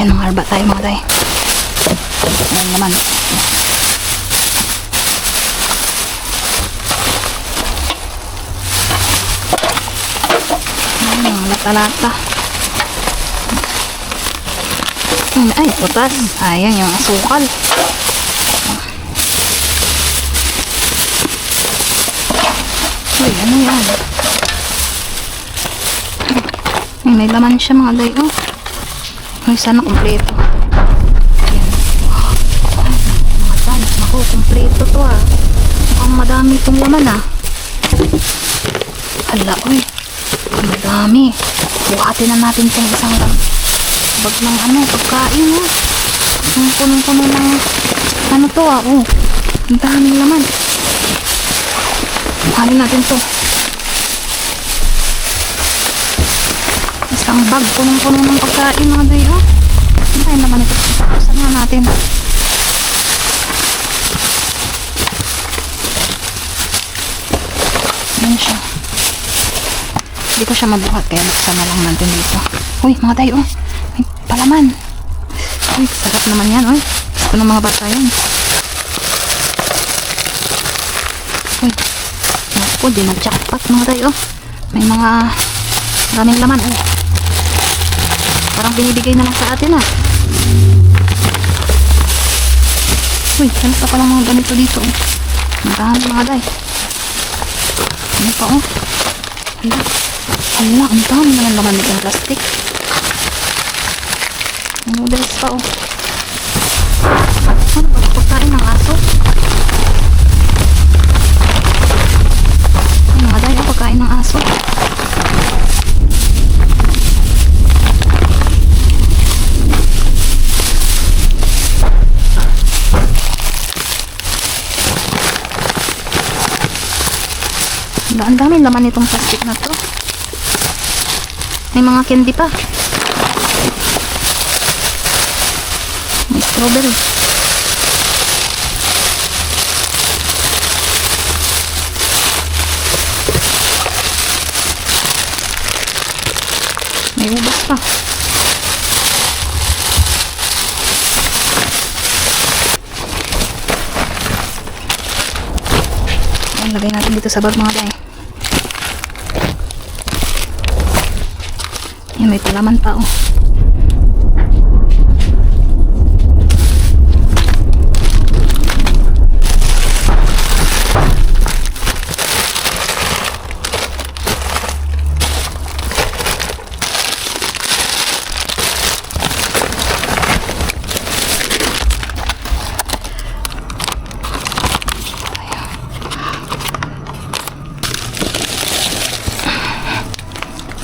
Yan, mga arba tayo mga day. Yan naman. Yan, lata-lata. Ay, putas. Ayan, yung asukal. Uy, ano yan? Ay, may laman siya mga day. Oh. Ay, sana kumpleto. Ayan. Ay, mga day. Ako, kumpleto to ah. Mukhang madami itong laman ah. Hala, uy. Madami. Buhatin na natin itong isang bag ng ano, pagkain oh. Ang punong-puno ng ano to ah. Oh. Ang daming laman. Buhatin natin to. Isang bag punong-puno ng pagkain mga day oh. Tayo naman ito? Saan nga natin? Yan siya. Hindi ko siya mabuhat kaya nagsama lang natin dito. Uy, mga tayo, oh. May palaman. Uy, sarap naman yan, uy. Gusto ng mga bata yan. Uy, naku, di nag-jackpot mga tayo. oh. May mga maraming laman, uy. Parang binibigay na lang sa atin, ah. Uy, ano pa palang mga ganito dito, oh. Dami mga day. Ano pa, oh. Hala. Hala, ang dami naman laman nitong plastic. Noodles pa, oh. Ano ba? Pagkain ng aso? Ano nga dahil pagkain ng aso? Hala, ang dami laman nitong plastic na to. May mga candy pa. May strawberry. May ubas pa. Ayan, lagay natin dito sa bag mga day. Yan, may palaman pa oh.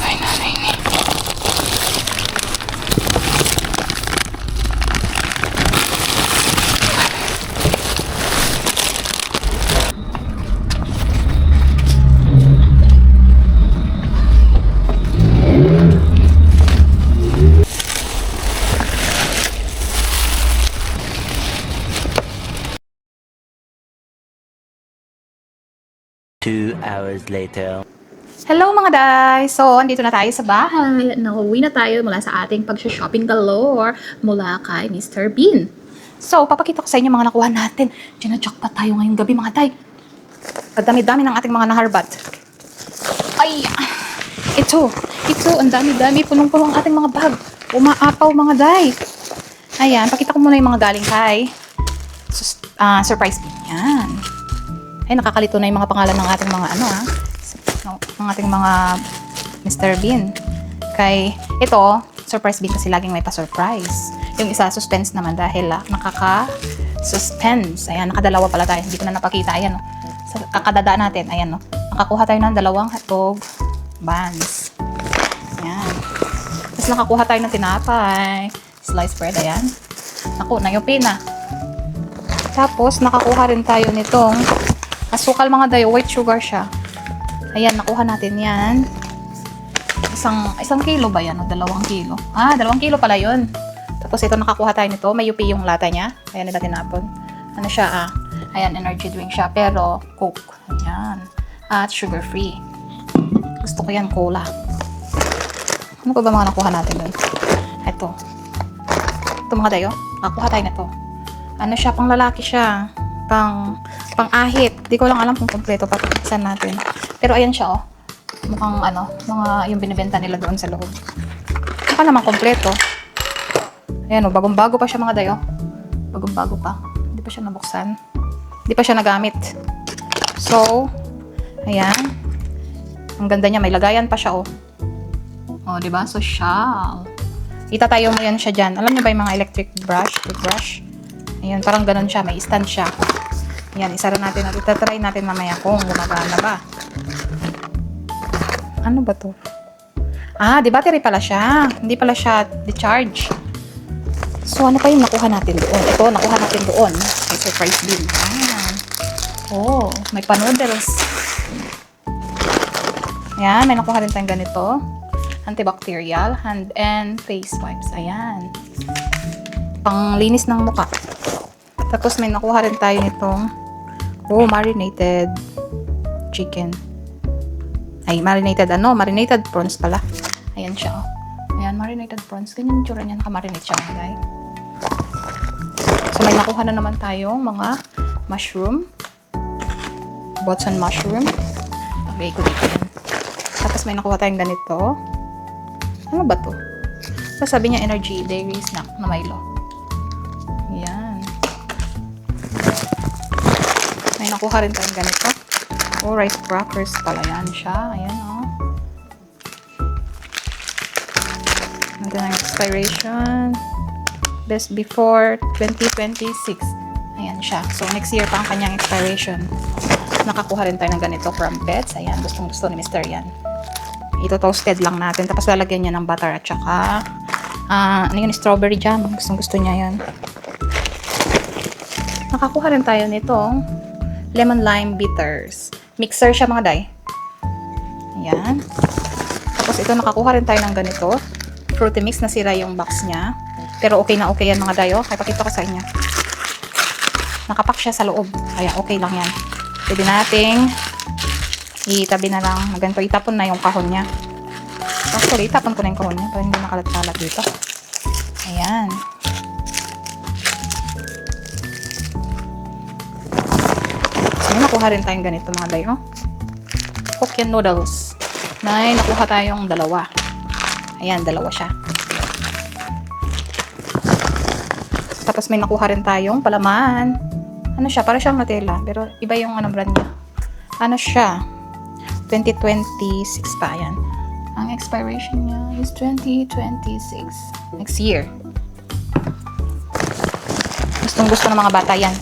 Ay, nanay ni. Two hours later. Hello mga guys! So, andito na tayo sa bahay. Nauwi na tayo mula sa ating pag-shopping galore mula kay Mr. Bean. So, papakita ko sa inyo mga nakuha natin. Gina-jackpot tayo ngayong gabi mga tay. Ang dami-dami ng ating mga naharbat. Ay! Ito! Ito! Ang dami-dami. Punong-puno ang ating mga bag. Umaapaw mga day. Ayan, pakita ko muna yung mga galing kay ah, surprise Bean. Yan. Ay, nakakalito na yung mga pangalan ng ating mga ano ah. No, ng ating mga Mr. Bean. Kay, ito, surprise Bean kasi laging may pa-surprise. Yung isa, suspense naman dahil ah, nakaka-suspense. Ayan, nakadalawa pala tayo. Hindi ko na napakita. Ayan, no. Sa kakadada natin, ayan, no. Nakakuha tayo ng dalawang hotdog buns. Ayan. Tapos nakakuha tayo ng tinapay. Sliced bread, ayan. Naku, nayupi na. Tapos, nakakuha rin tayo nitong asukal mga dayo. White sugar siya. Ayan, nakuha natin yan. Isang, isang kilo ba yan? O dalawang kilo? Ah, dalawang kilo pala yun. Tapos ito, nakakuha tayo nito. May UP yung lata niya. Ayan nila tinapon. Ano siya ah? Ayan, energy drink siya. Pero, coke. Ayan. At sugar free. Gusto ko yan, cola. Ano pa ba mga nakuha natin doon? Ito. Ito mga dayo. Nakakuha tayo nito. Ano siya, pang lalaki siya. Pang, pang ahit. Di ko lang alam kung kompleto. Papakiksan natin. Pero ayan siya, oh. Mukhang ano, mga yung binibenta nila doon sa loob. Mukha naman kompleto. Ayan, oh, bagong-bago pa siya mga dayo. Bagong-bago pa. Hindi pa siya nabuksan. Hindi pa siya nagamit. So, ayan. Ang ganda niya, may lagayan pa siya, oh. Oh, di ba? Social. Itatayo mo yan siya dyan. Alam niyo ba yung mga electric brush, toothbrush? Ayan, parang ganun siya. May stand siya. Ayan, isara natin at itatry natin mamaya kung gumagana ba. Ano ba to? Ah, di battery pala siya. Hindi pala siya di-charge. So, ano pa yung nakuha natin doon? Ito, nakuha natin doon. May surprise bin. Ayan. Oh, may pa-noodles. Ayan, may nakuha rin tayong ganito. Antibacterial, hand and face wipes. Ayan. Panglinis ng muka. Tapos may nakuha rin tayo nitong oh, marinated chicken. Ay, marinated ano? Marinated prawns pala. Ayan siya, oh. Ayan, marinated prawns. Ganyan yung tsura niya. Nakamarinate siya, guys. So, may nakuha na naman tayong mga mushroom. Botson mushroom. Lagay ko dito yan. Tapos may nakuha tayong ganito. Ano ba to? So, sabi niya energy dairy snack na Milo. May nakuha rin tayong ganito. Oh, rice crackers pala yan siya. Ayan, oh. Nandun ang expiration. Best before 2026. Ayan siya. So, next year pa ang kanyang expiration. Nakakuha rin tayo ng ganito crumpets. Ayan, gustong gusto ni Mr. yan. Ito toasted lang natin. Tapos lalagyan niya ng butter at saka ah, ano yun, strawberry jam. Gustong gusto niya yan. Nakakuha rin tayo nito lemon lime bitters. Mixer siya mga day. Ayan. Tapos ito nakakuha rin tayo ng ganito. Fruity mix na sira yung box niya. Pero okay na okay yan mga dayo. Kaya pakita ko sa inyo. Nakapak siya sa loob. Kaya okay lang yan. Pwede nating itabi na lang. Ganito, itapon na yung kahon niya. Actually, itapon ko na yung kahon niya para hindi nakalat-kalat dito. Ayan. May nakuha rin tayong ganito mga dayo. Hokkien noodles. May nakuha tayong dalawa. Ayan, dalawa siya. Tapos may nakuha rin tayong palaman. Ano siya? Para siyang Nutella. Pero iba yung ano brand niya. Ano siya? 2026 pa. Ayan. Ang expiration niya is 2026. Next year. Gustong gusto ng mga bata yan.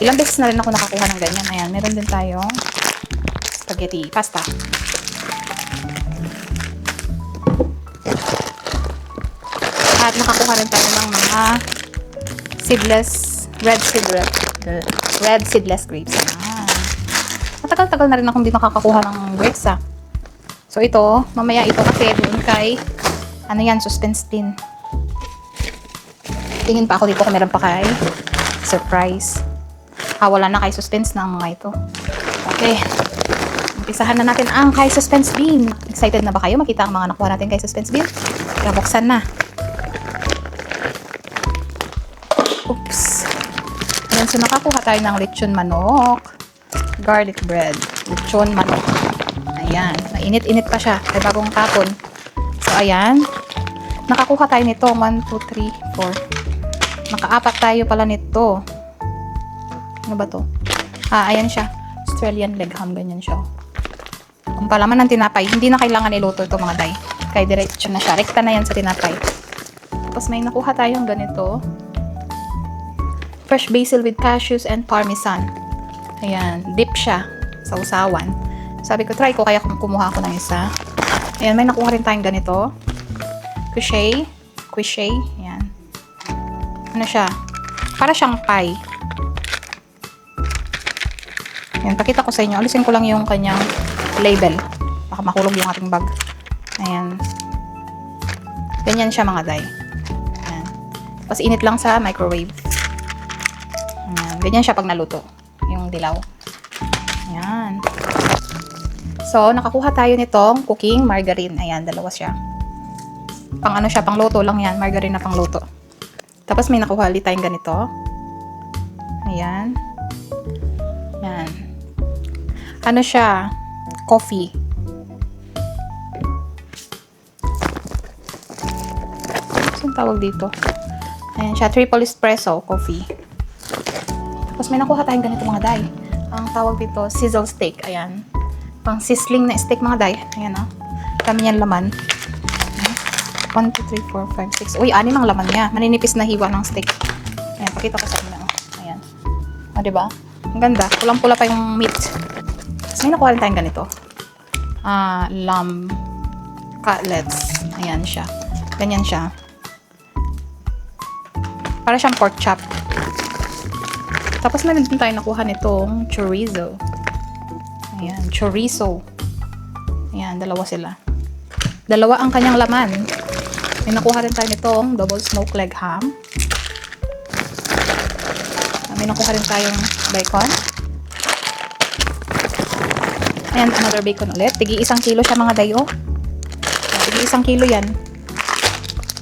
Ilang beses na rin ako nakakuha ng ganyan. Ayan, meron din tayong spaghetti pasta. At nakakuha rin tayo ng mga seedless, red seedless, red seedless grapes. Ayan. Matagal-tagal na rin akong hindi nakakakuha ng grapes ah. So ito, mamaya ito kasi doon kay, ano yan, suspense tin. Tingin pa ako dito kung meron pa kay surprise. Wala na kay suspense ng mga ito. Okay. Umpisahan na natin ang kay suspense bean. Excited na ba kayo makita ang mga nakuha natin kay suspense bean? Kaya buksan na. Oops. Ayan, so nakakuha tayo ng lechon manok. Garlic bread. Lechon manok. Ayan. Mainit-init pa siya. Ay bagong tapon. So, ayan. Nakakuha tayo nito. 1, 2, 3, 4. Nakaapat tayo pala nito. Ano ba to? Ah, ayan siya. Australian leg ham. Ganyan siya. Kung palaman ng tinapay, hindi na kailangan iluto ito mga day. Kaya diretso na siya. Rekta na yan sa tinapay. Tapos may nakuha tayong ganito. Fresh basil with cashews and parmesan. Ayan. Dip siya sa usawan. Sabi ko, try ko kaya kumuha ako ng isa. Ayan, may nakuha rin tayong ganito. Crochet. Crochet. Ayan. Ano siya? Para siyang pie. Ayan, pakita ko sa inyo. Alisin ko lang yung kanyang label. Baka mahulog yung ating bag. Ayan. Ganyan siya mga day. Ayan. Tapos init lang sa microwave. Ayan. Ganyan siya pag naluto. Yung dilaw. Ayan. So, nakakuha tayo nitong cooking margarine. Ayan, dalawa siya. Pang ano siya, pang luto lang yan. Margarine na pang luto. Tapos may nakuha ulit tayong ganito. Ayan. Ano siya? Coffee. Saan tawag dito? Ayan siya. Triple espresso coffee. Tapos may nakuha tayong ganito mga day. Ang tawag dito, sizzle steak. Ayan. Pang sizzling na steak mga day. Ayan o. Kami yan laman. 1, 2, 3, 4, 5, 6. Uy, anim ang laman niya. Maninipis na hiwa ng steak. Ayan, pakita ko sa inyo. Ayan. O, diba? Ang ganda. Pulang-pula pa yung meat. May nakuha rin tayong ganito. Ah, lamb cutlets. Ayan siya. Ganyan siya. Para siyang pork chop. Tapos meron din tayo nakuha nitong chorizo. Ayan, chorizo. Ayan, dalawa sila. Dalawa ang kanyang laman. May nakuha rin tayo nitong double smoke leg ham. May nakuha rin tayong bacon. Ayan, another bacon ulit. Tigi isang kilo siya mga dayo. Ah, Tigi isang kilo yan.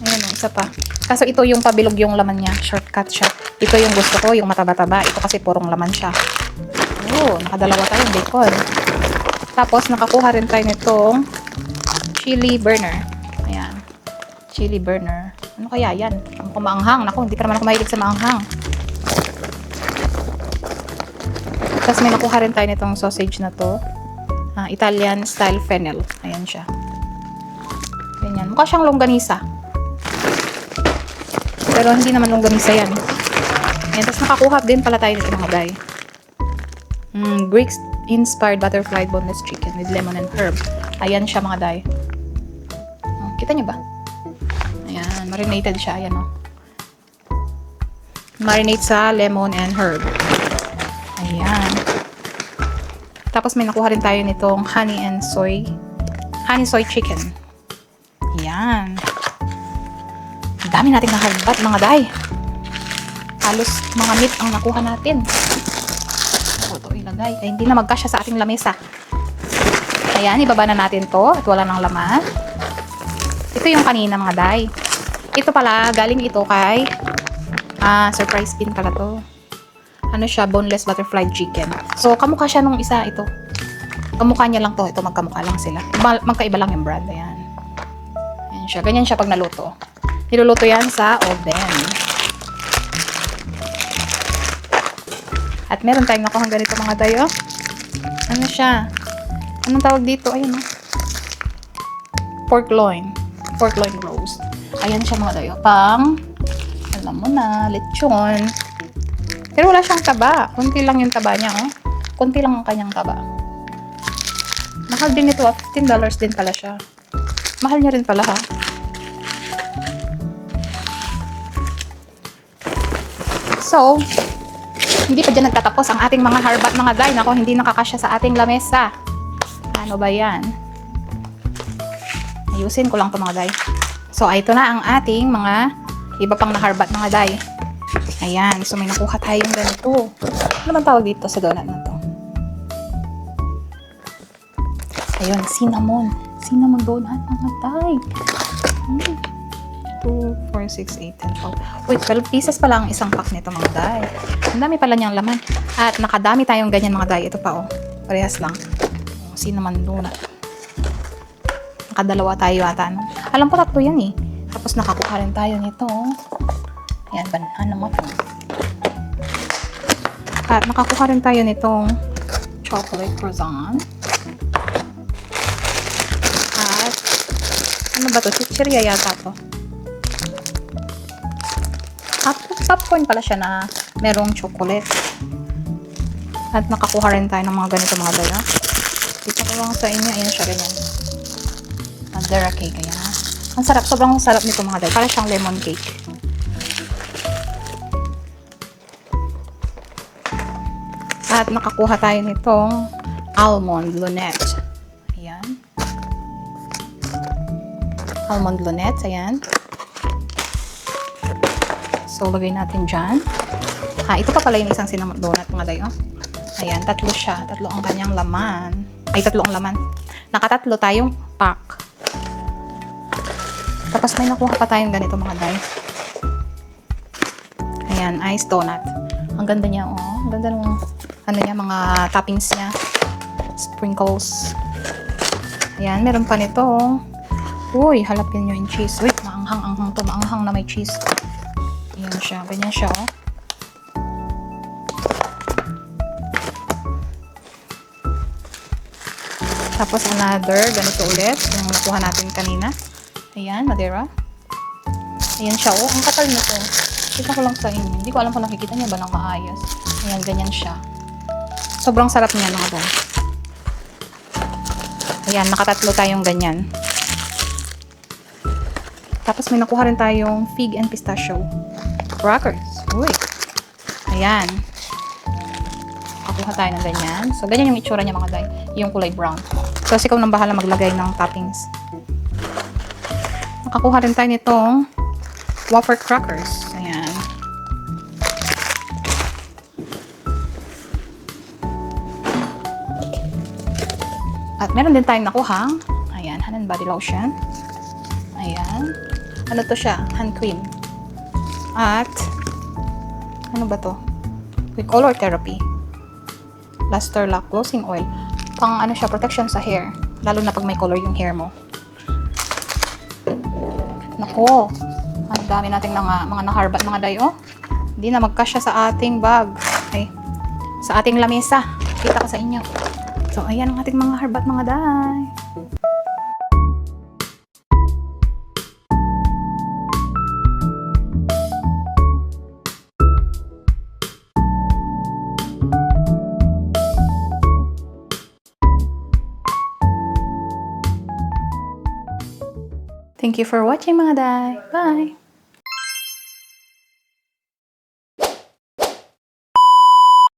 Ayan, oh, isa pa. Kaso ito yung pabilog yung laman niya. Shortcut siya. Ito yung gusto ko, yung mataba-taba. Ito kasi purong laman siya. Oh, nakadalawa tayong bacon. Tapos, nakakuha rin tayo nitong chili burner. Ayan. Chili burner. Ano kaya yan? Ang kumaanghang. Naku, hindi ka naman ako mahilig sa maanghang. Tapos may nakuha rin tayo nitong sausage na to. Ah, Italian style fennel. Ayan siya. Ganyan. Mukha siyang longganisa. Pero hindi naman longganisa yan. Ayan. Tapos nakakuha din pala tayo nito mga day. Mm, Greek inspired butterfly boneless chicken with lemon and herb. Ayan siya mga day. Oh, kita niyo ba? Ayan, marinated siya. Ayan oh. Marinate sa lemon and herb. Ayan. Tapos may nakuha rin tayo nitong honey and soy. Honey soy chicken. Ang dami nating nahalbat mga day. Halos mga meat ang nakuha natin. Ako ito ilagay. Ay, hindi na magkasya sa ating lamesa. Ayan, ibaba na natin to at wala nang laman. Ito yung kanina mga day. Ito pala, galing ito kay ah, surprise pin pala to. Ano siya, boneless butterfly chicken. So, kamukha siya nung isa ito. Kamukha niya lang to. Ito, magkamukha lang sila. Iba, magkaiba lang yung brand. Ayan. Ayan siya. Ganyan siya pag naluto. Niluluto yan sa oven. At meron tayong nakuha ganito mga dayo. Ano siya? Anong tawag dito? Ayun oh. Pork loin. Pork loin roast. Ayan siya mga dayo. Pang, alam mo na, lechon. Pero wala siyang taba. Kunti lang yung taba niya, oh. Kunti lang ang kanyang taba. Mahal din ito, ah. $15 din pala siya. Mahal niya rin pala, ha. So, hindi pa dyan nagtatapos ang ating mga harbat mga guy. Nako, hindi nakakasya sa ating lamesa. Ano ba yan? Ayusin ko lang to mga guy. So, ito na ang ating mga iba pang naharbat mga guy. Ayan. So, may nakuha tayong ganito. Ano bang tawag dito sa donut na to? Ayun, cinnamon. Cinnamon donut mga guy. Hmm. 2, 4, 6, 8, 10, 12. Wait, 12 pieces pala ang isang pack nito mga day. Ang dami pala niyang laman. At nakadami tayong ganyan mga day. Ito pa oh. Parehas lang. Oh, cinnamon donut. Nakadalawa tayo ata. No? Alam ko tatlo yan eh. Tapos nakakuha rin tayo nito. oh. Ayan, banana muffin. At nakakuha rin tayo nitong chocolate croissant. At ano ba to? Chichirya yata to. Pop popcorn pala siya na merong chocolate. At nakakuha rin tayo ng mga ganito mga dala. Dito ko lang sa inyo. Ayan siya, ganyan. Mandara cake, ayan. Ang sarap. Sobrang sarap nito mga dala. Para siyang lemon cake. At nakakuha tayo nitong almond lunette. Ayan. Almond lunette, ayan. So, lagay natin dyan. Ha, ito pa pala yung isang cinnamon donut mga dayo. Ayan, tatlo siya. Tatlo ang kanyang laman. Ay, tatlo ang laman. Nakatatlo tayong pack. Tapos may nakuha pa tayong ganito mga day. Ayan, ice donut. Ang ganda niya, oh. Ang ganda ng, ano niya, mga toppings niya. Sprinkles. Ayan, meron pa nito. Uy, jalapeno and cheese. Wait, maanghang-anghang to. Maanghang na may cheese. Ayan siya. Ganyan siya, oh. Tapos another, ganito ulit. Yung nakuha natin kanina. Ayan, Madeira. Ayan siya, oh. Ang kapal nito. Kita ko lang sa inyo. Hindi ko alam kung nakikita niya ba ng maayos. Ayan, ganyan siya. Sobrang sarap niya, mga boy. Ayan, nakatatlo tayong ganyan. Tapos may nakuha rin tayong fig and pistachio. Crackers. Uy. Ayan. Nakuha tayo ng ganyan. So, ganyan yung itsura niya mga day. Yung kulay brown. So, ikaw nang bahala maglagay ng toppings. Nakakuha rin tayo nitong wafer crackers. Ayan. At meron din tayong nakuha. Ayan, hand and body lotion. Ayan. Ano to siya? Hand cream. At, ano ba to? With color therapy. Luster Lock Closing Oil. Pang ano siya, protection sa hair. Lalo na pag may color yung hair mo. Nako. Ang dami nating mga, mga naharbat mga dayo. Hindi na magkasya sa ating bag. Ay, sa ating lamesa. Kita ko sa inyo. So, ayan ang ating mga harbat mga day. Thank you for watching mga day. Bye!